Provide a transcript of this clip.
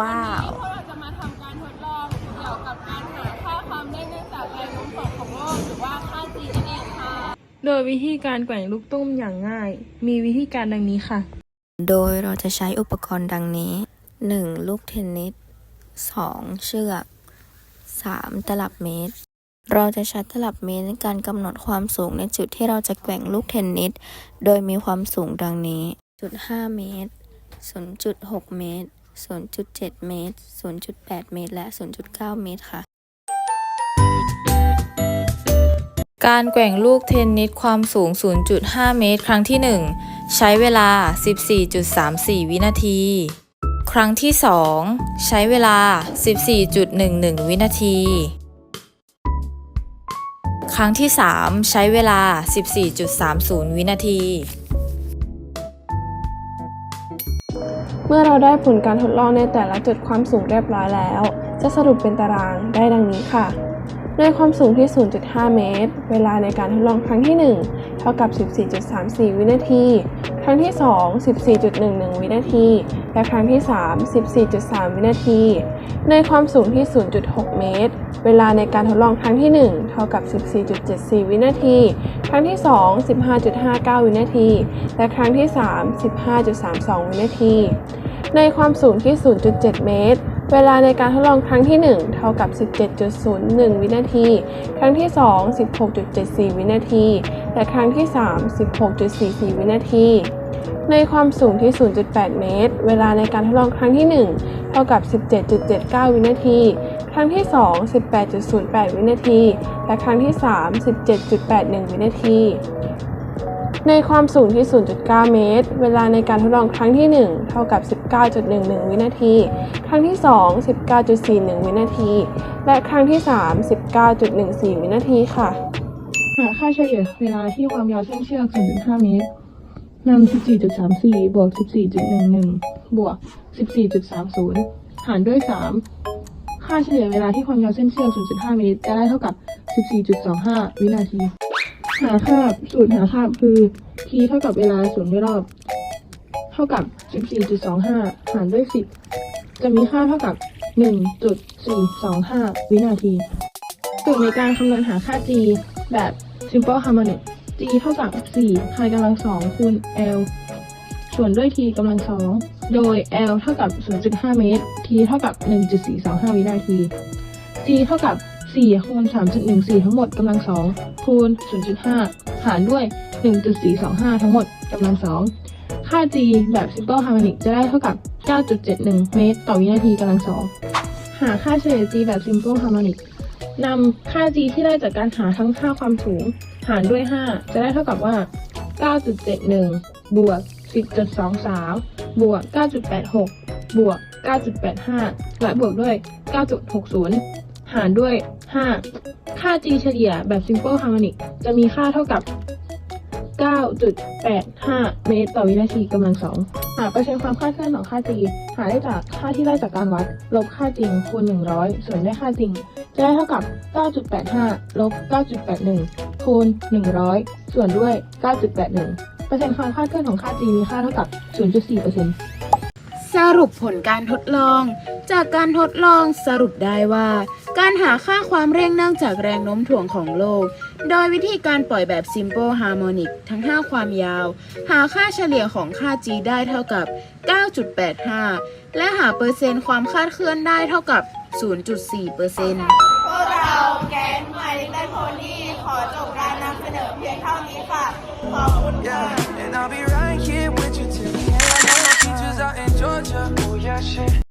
ว้าว พวกเราจะมาทำการทดลองเกี่ยวกับการหาค่าความเร่งเนื่องจากแรงโน้มถ่วงของโลกหรือว่าค่า g นั่นเองค่ะ โดยวิธีการแกว่งลูกตุ้มอย่างง่าย มีวิธีการดังนี้ค่ะ โดยเราจะใช้อุปกรณ์ดังนี้ 1. ลูกเทนนิส 2. เชือก 3. ตลับเมตร เราจะใช้ตลับเมตรในการกำหนดความสูงในจุดที่เราจะแกว่งลูกเทนนิส โดยมีความสูงดังนี้ 0.5 เมตร 0.6 เมตร 0.7 เมตร 0.8 เมตร และ 0.9 เมตรค่ะ การแกว่งลูกเทนนิสความสูง 0.5 เมตร ครั้งที่ 1 ใช้เวลา 14.34 วินาที ครั้งที่ 2 ใช้เวลา 14.11 วินาที ครั้งที่ 3 ใช้เวลา 14.30 วินาที เมื่อเราได้ผลการทดลองในแต่ละจุดความสูงเรียบร้อยแล้ว จะสรุปเป็นตารางได้ดังนี้ค่ะในความสูงที่ 0.5 เมตร เวลาในการทดลองครั้งที่ 1 เท่ากับ 14.34 วินาที ครั้งที่ 2 14.11 วินาที และครั้งที่ 3 14.3 วินาที ในความสูงที่ 0.6 เมตร เวลาในการทดลองครั้งที่ 1 เท่ากับ 14.74 วินาที ครั้งที่ 2 15.59 วินาที และครั้งที่ 3 15.32 วินาที ในความสูงที่ 0.7 เมตร เวลาในการทดลองครั้งที่ 1 เท่ากับ 17.01 วินาที ครั้งที่ 2 16.74 วินาที และครั้งที่ 3 16.44 วินาที ในความสูงที่ 0.8 เมตร เวลาในการทดลองครั้งที่ 1 เท่ากับ 17.79 วินาที ครั้งที่ 2 18.08 วินาที และครั้งที่ 3 17.81 วินาที ในความสูงที่ 0.9 เมตร เวลาในการทดลองครั้งที่ 1 เท่ากับ 19.11 วินาที ครั้งที่ 2 19.41 วินาที และครั้งที่ 3 19.14 วินาทีค่ะหาค่าเฉลี่ยเวลาที่ความยาวเส้นเชือก 0.5 เมตรนำ14.34 บวก 14.11 บวก 14.30 หารด้วย 3 ค่าเฉลี่ยเวลาที่ความยาวเส้นเชือก 0.5 เมตร จะได้เท่ากับ 14.25 วินาที หาค่าสูตรหาค่าคือ t เท่ากับเวลาศูนย์ด้วยรอบ เท่ากับ 14.25 หารด้วย 10 จะมีค่าเท่ากับ 1.425 วินาทีสูตรในการคำนวณหาค่า g แบบ simple harmonic g เท่ากับ4 pi กำลัง2คูณ l ส่วนด้วย t กำลัง2โดย l เท่ากับ 0.5 เมตร t เท่ากับ 1.425 วินาที g เท่ากับ 4คูณ3.14 ทั้งหมดกำลัง2คูณ 0.5 หารด้วย 1.425 ทั้งหมดกำลัง2ค่า g แบบ simple harmonic จะได้เท่ากับ 9.71 เมตร ต่อวินาทีกำลัง2หาค่าเฉลี่ย g แบบ simple harmonic นำค่า g ที่ได้จากการหาทั้งค่าความสูง หารด้วย 5 จะได้เท่ากับว่า 9.71 บวก 10.23 บวก 9.86 บวก 9.85 และบวกด้วย 9.60 หารด้วย 5 ค่า g เฉลี่ยแบบ simple harmonic จะมีค่าเท่ากับ 9.85 เมตรต่อวินาทีกำลังสองหากเปอร์เซ็นต์ความคลาดเคลื่อนของค่า g หาได้จากค่าที่ได้จากการวัด ลบค่าจริงคูณ 100 ส่วนด้วยค่าจริง จะได้เท่ากับ 9.85 ลบ 9.81 คูณ 100 ส่วนด้วย 9.81 เปอร์เซ็นต์ความคลาดเคลื่อนของค่า g มีค่าเท่ากับ 0.4% สรุปผลการทดลอง จากการทดลองสรุปได้ว่า การหาค่าความเร่งเนื่องจากแรงโน้มถ่วงของโลก โดยวิธีการปล่อยแบบ simple harmonic ทั้ง 5 ความยาว หาค่าเฉลี่ยของค่า g ได้เท่ากับ 9.85 และหาเปอร์เซ็นต์ความคาดเคลื่อนได้เท่ากับ 0.4เปอร์เซ็นต์พวกเราแก๊งมาริไลโพนี่ขอจบการนำเสนอเพียงเท่านี้ค่ะ ขอบคุณค่ะ yaşa